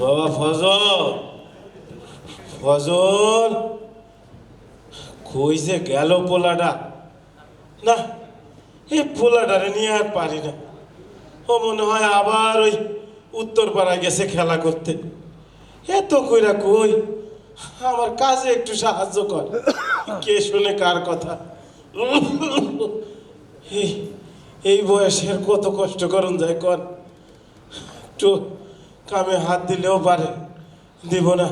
বাবা ফজল ফজল, কই যে গেল পোলাটা? না, এই পোলাটারে নিয়ে আর পারি না। ও মনে হয় আবার ওই উত্তর পাড়ায় গেছে খেলা করতে। এত কইরা কই? আমার কাজে একটু সাহায্য কর। কে শুনে কার কথা? এই এই বয়সের কত কষ্ট করুন যায় কর। একটু কামে হাত দিলেও পারে, দিব না।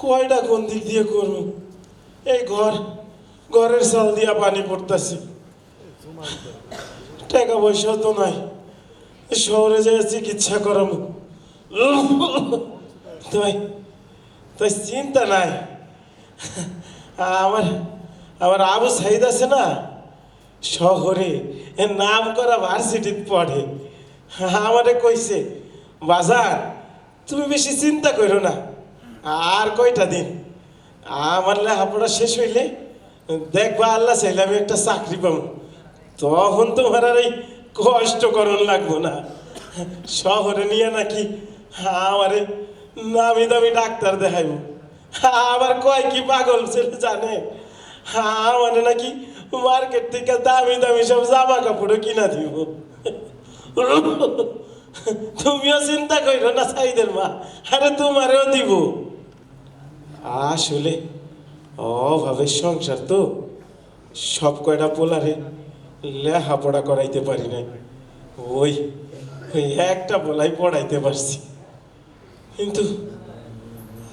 কয়টা কোন দিক দিয়ে করব? এই ঘর, ঘরের চাল দিয়া পানি পড়তাছি। টাকা পয়সাও তো নাই। শহরে যায় চিকিৎসা করাবো তাই তাই চিন্তা নাই। আমার আমার আবু সাইদ আছে না? শহরে নাম করা ভার্সিটিতে পড়ে। আমারে কইছে, বাজার, তুমি বেশি চিন্তা করো না, আর কয়টা দিন? আমার লেখাপড়া শেষ হইলে দেখবা আল্লাহ চাইলে আমি একটা চাকরি পাবো। তখন তোমার আর এই কষ্ট করণ লাগবো না। শহরে নিয়ে নাকি আমারে নামি দামি ডাক্তার দেখাইব। আবার কয় কি পাগল ছেলে জানে? আমারে নাকি মার্কেট থেকে দামি দামি সব জামা কাপড়ও কিনা দিব। তুমিও চিন্তা করো না, সাইদের মা। আরে তোমারেও দিব। আসলে অভাবে সংসার তো। সব কয়টা পোলারে লেখাপড়া করাইতে পারি নাই। ওই ওই একটা বলাই পড়াইতে পারছি। কিন্তু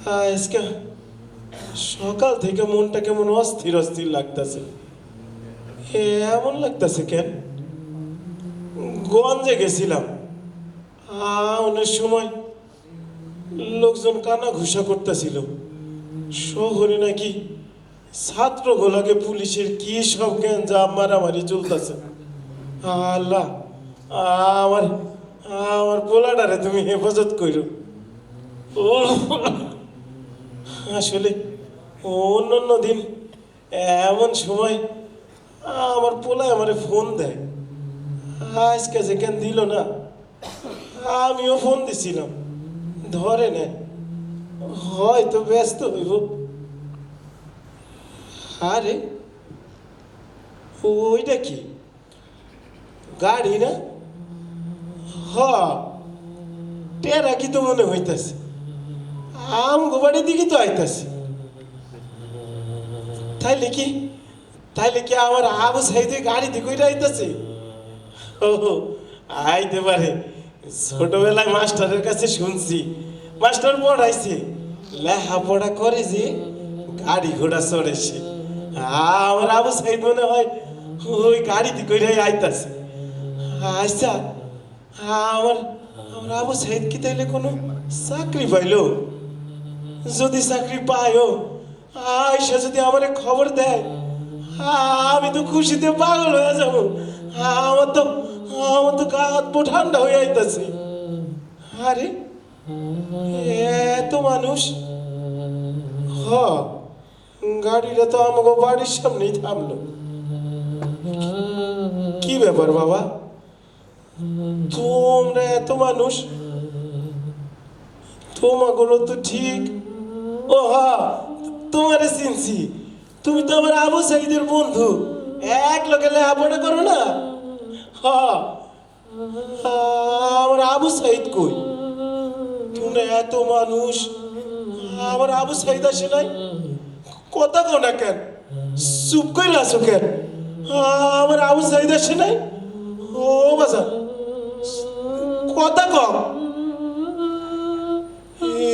আজকে সকাল থেকে মনটা কেমন অস্থির অস্থির লাগতেছে। এমন লাগতেছে কেন? গঞ্জে গেছিলাম। অনেক সময় লোকজন কানা ঘুষা করতেছিল। শহরে নাকি ছাত্র গোলাকে পুলিশের কি সব জ্ঞান যা মারামারি চলতেছে। আল্লাহ আমার আমার পোলাটারে তুমি হেফাজত করো আসলে অন্য দিন এমন সময় আমার পোলায় আমারে ফোন দেয়। আজকে যেখান দিল না, আমিও ফোন দিছিলাম। ধরে নেয় হয়তো ব্যস্ত হইব। আরে, ওইটা কি? গাড়ি না? হ, টেরা কি তো মনে হইতাছে। আম গোবাড়ির দিকে তো আইতাছে। তাইলে কি? তাইলে কি আমার আবু সাইদে গাড়ি দিকে ওইটা আইতাছে? ও আইতে পারে। ছোটবেলায় মাস্টারের কাছে শুনছি, মাস্টার পড়াইছে। লেখাপড়া করে যে গাড়ি ঘোড়া চড়েছে আমার আবু সাইদ মনে হয় ওই গাড়িতে করে আইতাছে। আচ্ছা আমার আমার আবু সাইদ কি তাইলে কোনো চাকরি পাইলো? যদি চাকরি পায়ও আয়সা যদি আমারে খবর দেয়। আমি তো খুশিতে পাগল হয়ে যাব। আমার তো আমার তো গা হাত ঠান্ডা হয়ে আইতাছে আরে, এত মানুষ। হ, গাড়িটা তো আমাকে বাড়ির সামনেই থামলো। কি ব্যাপার বাবা? তোমরা এত মানুষ। তোমাগুলো তো ঠিক। ও হা তোমারে চিনছি। তুমি তো আমার আবু সাইদের বন্ধু। এক লোকে লেখাপড়া করো না? আমার আবু সাইদ কই? তোমরা এত মানুষ, আমার আবু সাইদ আসে নাই? কথা কও না কেন? চুপ করে আসো কেন? আমার আবু সাইদ আসে নাই? ও বাজার, কথা কম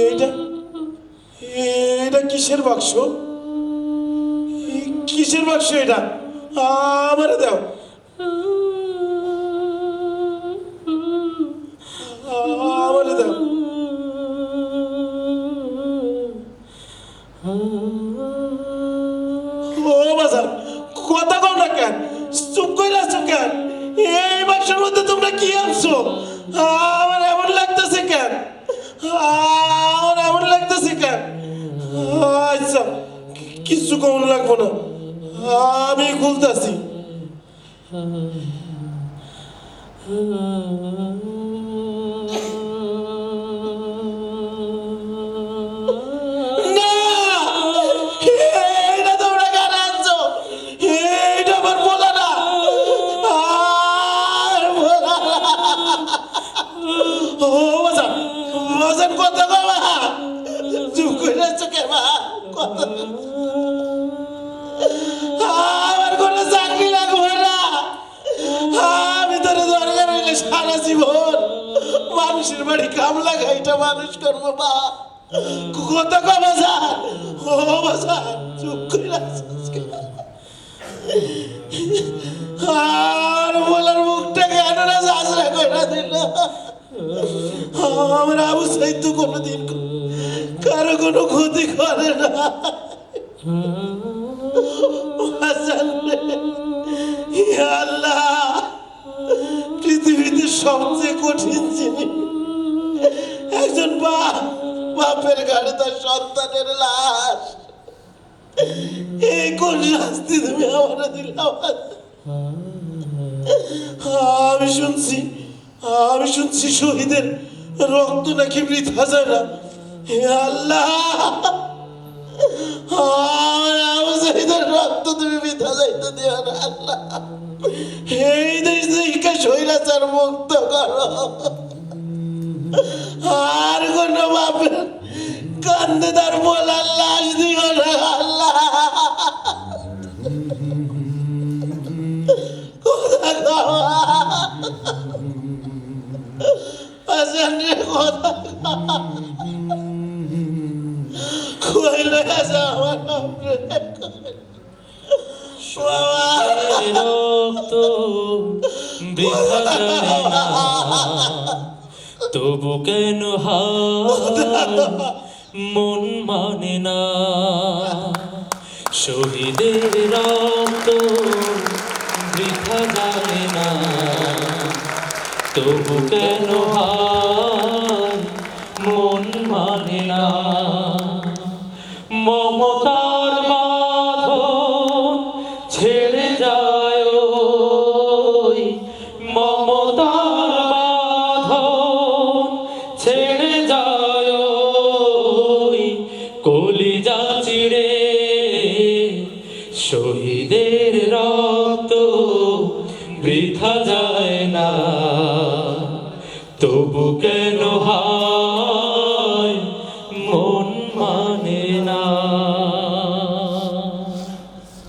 এটা এটা কিসের বাক্স? কিসের বাক্স এটা আমারে দাও Oh. uh, uh, uh. মানুষের বাড়ি কাম লাগাইটা মানুষ করব বা কত বাজার ও বাজার চুপ করে? আর বলার মুখটা কেন না সাজরা করে দিল? আমার আবু সাইতো কোনোদিন কারও কোনো ক্ষতি করে না। আল্লাহ, পৃথিবীতে সবচেয়ে কঠিন জিনিস একজন বাপ বাপের ঘাড়ে তার সন্তানের লাশ। এই কোন শাস্তি তুমি আমার আমি শুনছি আমি শুনছি শহীদের রক্ত নাকি বৃথা যায় না আল্লাহ! রক্ত তুমি না আল্লাহ। মুক্ত করো। আর কোন বাপের কান্দে তার বলার লাশ দিও না। আল্লাহ কইলে আমার রক্ত না। তবু কেন মন মানে না। শহীদের রক্ত বৃথা যায় না। তবু কেন মন মানে না। মমতার বাঁধন ছেড়ে যায় বৃথা যায় না। তবু কেন